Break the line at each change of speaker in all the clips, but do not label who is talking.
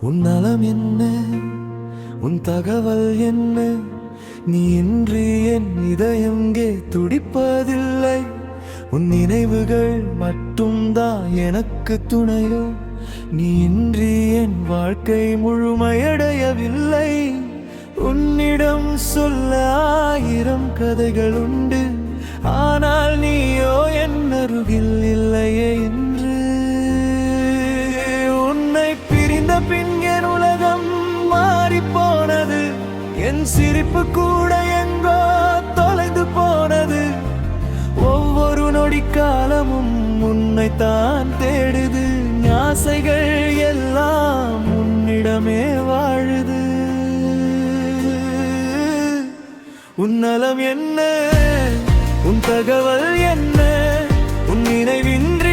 உன் நலம் என்ன? உன் தகவல் என்ன? நீ இன்றி என் இதயங்கே துடிப்பதில்லை. உன் நினைவுகள் மட்டும்தான் எனக்கு துணையோ? நீ இன்றி என் வாழ்க்கை முழுமையடையவில்லை. உன்னிடம் சொல்ல ஆயிரம் கதைகள் உண்டு. ஆனால் நீயோ என் அருகில் இல்லையே சிரிப்பு கூட எங்கோ தொலைந்து போனது. ஒவ்வொரு நொடி காலமும் உன்னை தான் தேடுது. ஆசைகள் எல்லாம் உன்னிடமே வாழுது. உன்னலம் என்ன? உன் தகவல் என்ன? உன் நினைவின்றி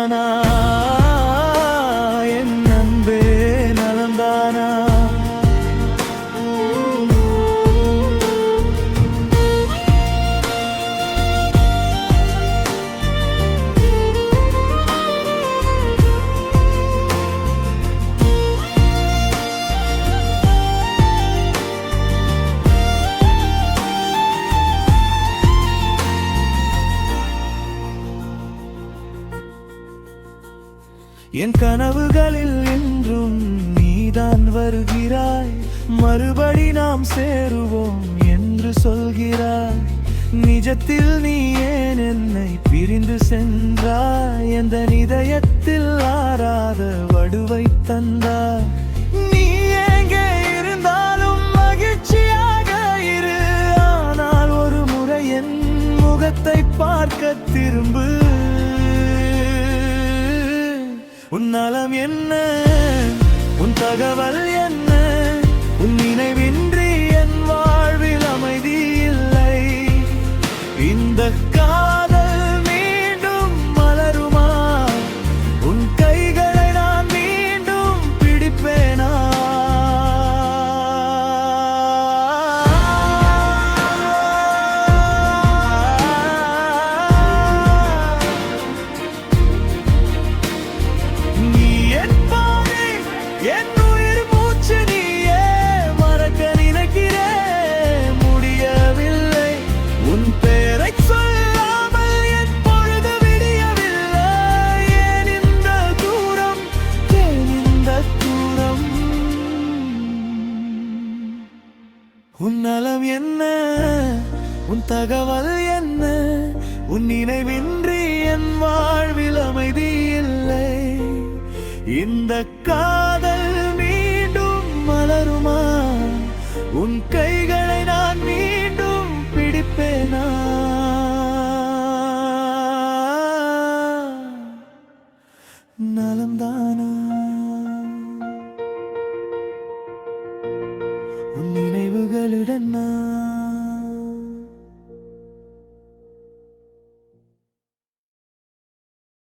நலம்தானா என் கனவுகளில் என்றும் நீதான் வருகிறாய். மறுபடி நாம் சேருவோம் என்று சொல்கிறாய். நிஜத்தில் நீ ஏன் என்னை பிரிந்து சென்றாய்? எந்த இதயத்தில் ஆறாத வடுவை தந்தாய். நீ எங்கே இருந்தாலும் மகிழ்ச்சியாக இரு. ஆனால் ஒரு முறை என் முகத்தை பார்க்க திரும்பு உன் நலம் என்ன? உன் தகவல் உன் நலம் என்ன? உன் தகவல் என்ன? உன் நினைவின்றி என் வாழ்வில் அமைதி இல்லை. இந்த காதல் மீண்டும் மலருமா? உன் கைகளை நான் மீண்டும் பிடிப்பேனா? நலம்தான்.